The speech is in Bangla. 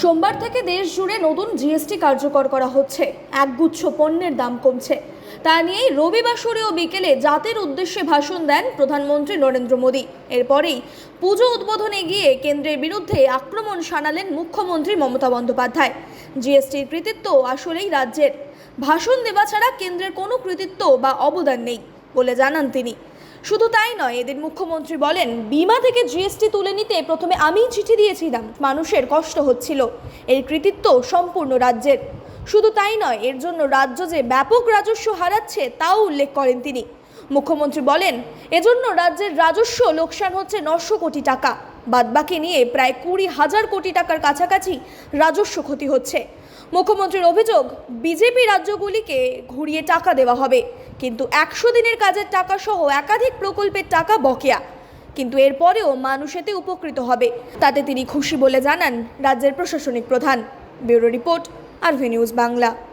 সোমবার থেকে দেশ জুড়ে নতুন জিএসটি কার্যকর করা হচ্ছে। একগুচ্ছ পণ্যের দাম কমছে। তা নিয়েই রবিবাসরে ও বিকেলে জাতির উদ্দেশ্যে ভাষণ দেন প্রধানমন্ত্রী নরেন্দ্র মোদী। এরপরেই পুজো উদ্বোধনে গিয়ে কেন্দ্রের বিরুদ্ধে আক্রমণ শানালেন মুখ্যমন্ত্রী মমতা বন্দ্যোপাধ্যায়। জিএসটির কৃতিত্ব আসলেই রাজ্যের। ভাষণ দেওয়া ছাড়া কেন্দ্রের কোনো কৃতিত্ব বা অবদান নেই বলে জানান তিনি। শুধু তাই নয় এদের মুখ্যমন্ত্রী বলেন, বিমা থেকে জিএসটি তুলে নিতে প্রথমে আমিই চিঠি দিয়েছিলাম মানুষের কষ্ট হচ্ছিল। এর কৃতিত্ব সম্পূর্ণ রাজ্যের। শুধু তাই নয়, এর জন্য রাজ্য যে ব্যাপক রাজস্ব হারাচ্ছে, তাও উল্লেখ করেন তিনি। মুখ্যমন্ত্রী বলেন, এজন্য রাজ্যের রাজস্ব লোকসান হচ্ছে নশো কোটি টাকা। বাদবাকি নিয়ে প্রায় কুড়ি হাজার কোটি টাকার কাছাকাছি রাজস্ব ক্ষতি হচ্ছে। মুখ্যমন্ত্রীর অভিযোগ, বিজেপি রাজ্যগুলিকে ঘুরিয়ে টাকা দেওয়া হবে। কিন্তু একশো দিনের কাজের টাকা সহ একাধিক প্রকল্পের টাকা বকেয়া। কিন্তু এরপরেও মানুষ এতে উপকৃত হবে। তাতে তিনি খুশি বলে জানান রাজ্যের প্রশাসনিক প্রধান। Bureau report, RV news Bangla.